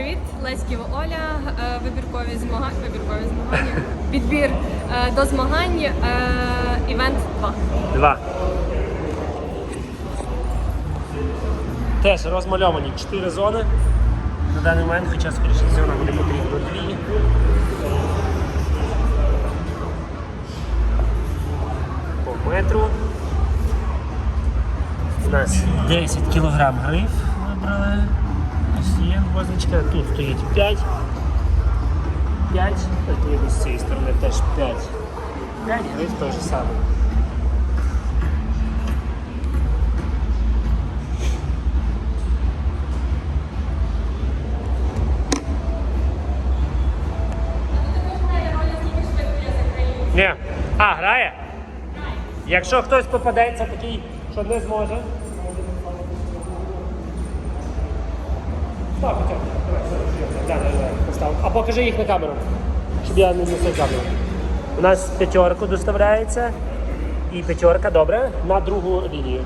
привіт! Леськіва Оля, е, вибіркові змагання, вибіркові змагання, підбір е, до змагань, е, івент 2. Два. Теж розмальовані чотири зони. На даний момент, хоча скоріше всього нам буде потрібно дві. По метру. У нас 10 кг гриф вибрали. Є позначка. Тут стоїть 5. 5. Відповідно з цієї сторони теж 5. 5 гриф теж саме. Ні. А, грає? Якщо хтось попадеться такий, що не зможе. Да, да, постав. А покажи їх на камеру, щоб я не носив камеру. У нас п'ятерку доставляється. І п'ятерка, добре, на другу лінію.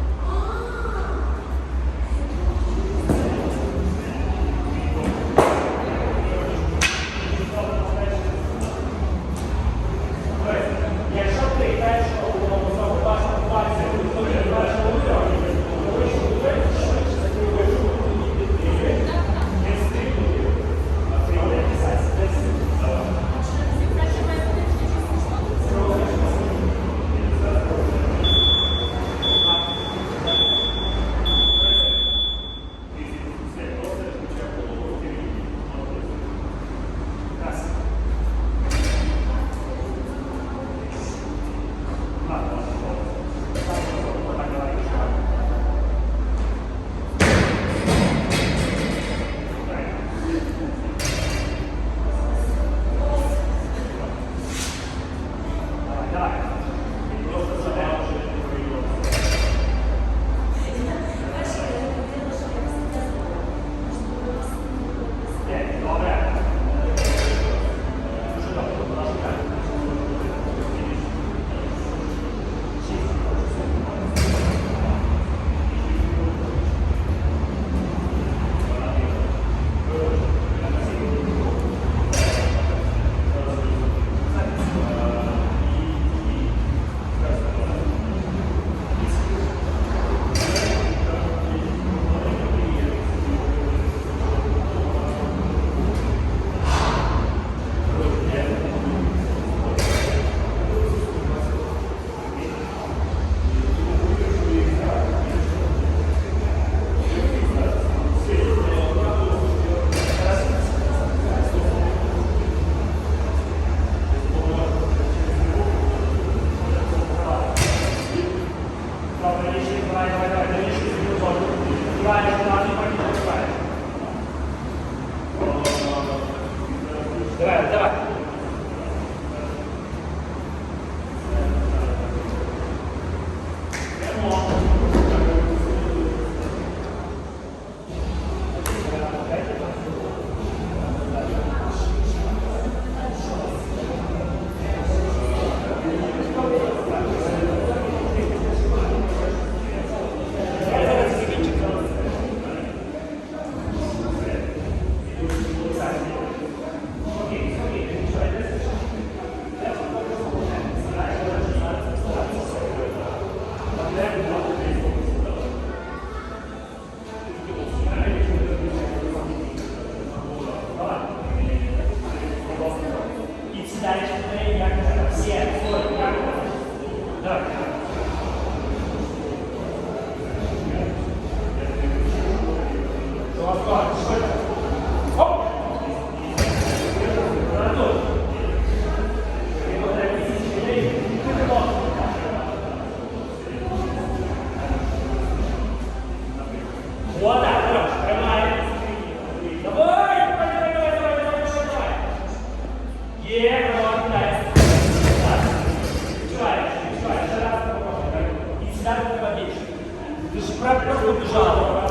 Ти ж правильно побіжала.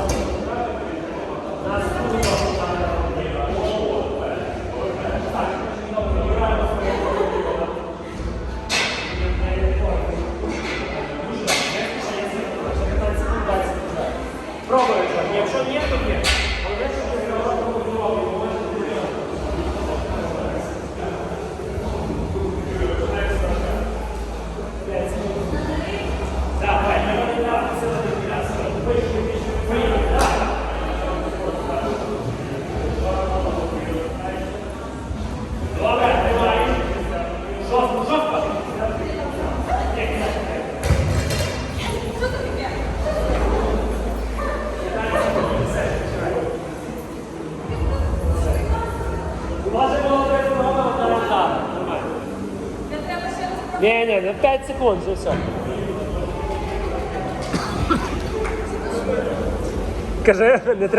Наступно. Ні, ні, не 5 секунд, вже все. Каже, не треба.